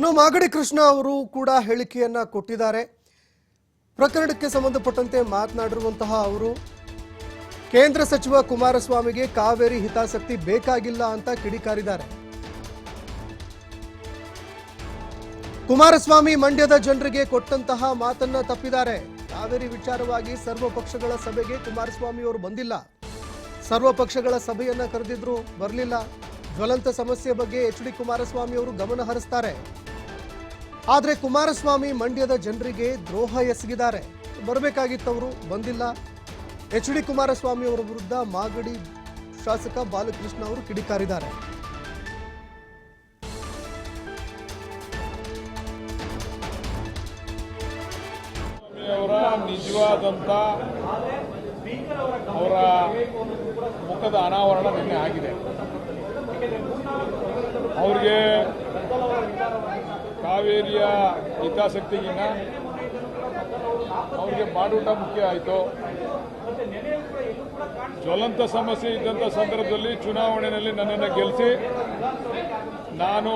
ಇನ್ನು ಮಾಗಡಿ ಕೃಷ್ಣ ಅವರು ಕೂಡ ಹೇಳಿಕೆಯನ್ನ ಕೊಟ್ಟಿದ್ದಾರೆ. ಪ್ರಕರಣಕ್ಕೆ ಸಂಬಂಧಪಟ್ಟಂತೆ ಮಾತನಾಡಿರುವಂತಹ ಅವರು, ಕೇಂದ್ರ ಸಚಿವ ಕುಮಾರಸ್ವಾಮಿಗೆ ಕಾವೇರಿ ಹಿತಾಸಕ್ತಿ ಬೇಕಾಗಿಲ್ಲ ಅಂತ ಕಿಡಿಕಾರಿದ್ದಾರೆ. ಕುಮಾರಸ್ವಾಮಿ ಮಂಡ್ಯದ ಜನರಿಗೆ ಕೊಟ್ಟಂತಹ ಮಾತನ್ನ ತಪ್ಪಿದ್ದಾರೆ. ಕಾವೇರಿ ವಿಚಾರವಾಗಿ ಸರ್ವ ಪಕ್ಷಗಳ ಸಭೆಗೆ ಕುಮಾರಸ್ವಾಮಿ ಅವರು ಬಂದಿಲ್ಲ. ಸರ್ವ ಪಕ್ಷಗಳ ಸಭೆಯನ್ನ ಕರೆದಿದ್ರು ಬರಲಿಲ್ಲ. ಜ್ವಲಂತ ಸಮಸ್ಯೆ ಬಗ್ಗೆ ಎಚ್ ಡಿ ಕುಮಾರಸ್ವಾಮಿ ಅವರು ಗಮನ ಹರಿಸ್ತಾರೆ. ಆದ್ರೆ ಕುಮಾರಸ್ವಾಮಿ ಮಂಡ್ಯದ ಜನರಿಗೆ ದ್ರೋಹ ಎಸಗಿದ್ದಾರೆ. ಬರಬೇಕಾಗಿತ್ತವರು ಬಂದಿಲ್ಲ. ಎಚ್ ಡಿ ಕುಮಾರಸ್ವಾಮಿ ಅವರ ವಿರುದ್ಧ ಮಾಗಡಿ ಶಾಸಕ ಬಾಲಕೃಷ್ಣ ಅವರು ಕಿಡಿಕಾರಿದ್ದಾರೆ. ಅವರ ನಿಜವಾದಂಥ ಅವರ ಮುಖದ ಅನಾವರಣ ನಿನ್ನೆ ಆಗಿದೆ. ಅವ್ರಿಗೆ ಕಾವೇರಿಯ ಹಿತಾಸಕ್ತಿಗಿನ್ನ ಅವರಿಗೆ ಬಾಡೂಟ ಮುಖ್ಯ ಆಯಿತು. ಜ್ವಲಂತ ಸಮಸ್ಯೆ ಇದ್ದಂಥ ಸಂದರ್ಭದಲ್ಲಿ ಚುನಾವಣೆಯಲ್ಲಿ ನನ್ನನ್ನು ಗೆಲ್ಲಿಸಿ ನಾನು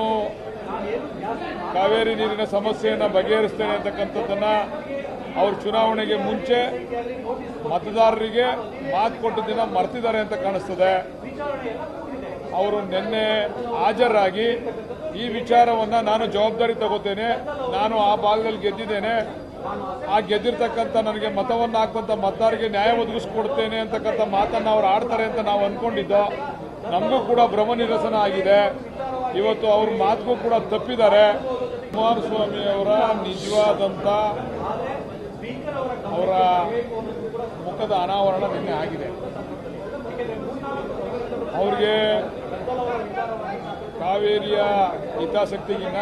ಕಾವೇರಿ ನೀರಿನ ಸಮಸ್ಯೆಯನ್ನು ಬಗೆಹರಿಸ್ತೇನೆ ಅಂತಕ್ಕಂಥದ್ದನ್ನು ಅವರು ಚುನಾವಣೆಗೆ ಮುಂಚೆ ಮತದಾರರಿಗೆ ಮಾತು ಕೊಟ್ಟದನ್ನ ಮರ್ತಿದ್ದಾರೆ ಅಂತ ಕಾಣಿಸ್ತದೆ. ಅವರು ನಿನ್ನೆ ಹಾಜರಾಗಿ ಈ ವಿಚಾರವನ್ನ ನಾನು ಜವಾಬ್ದಾರಿ ತಗೋತೇನೆ. ನಾನು ಆ ಭಾಗದಲ್ಲಿ ಗೆದ್ದಿದ್ದೇನೆ. ಆ ಗೆದ್ದಿರ್ತಕ್ಕಂಥ ನನಗೆ ಮತವನ್ನು ಹಾಕುವಂಥ ಮತದಾರರಿಗೆ ನ್ಯಾಯ ಒದಗಿಸ್ಕೊಡ್ತೇನೆ ಅಂತಕ್ಕಂಥ ಮಾತನ್ನು ಅವ್ರು ಆಡ್ತಾರೆ ಅಂತ ನಾವು ಅನ್ಕೊಂಡಿದ್ದೋ. ನಮಗೂ ಕೂಡ ಭ್ರಮ ನಿರಸನ ಆಗಿದೆ. ಇವತ್ತು ಅವ್ರ ಮಾತುಗೂ ಕೂಡ ತಪ್ಪಿದ್ದಾರೆ. ಕುಮಾರಸ್ವಾಮಿ ಅವರ ನಿಜವಾದಂಥ ಅವರ ಮುಖದ ಅನಾವರಣ ನಿನ್ನೆ ಆಗಿದೆ ಅವ್ರಿಗೆ ಕಾವೇರಿಯ ಹಿತಾಸಕ್ತಿಗಿನ್ನ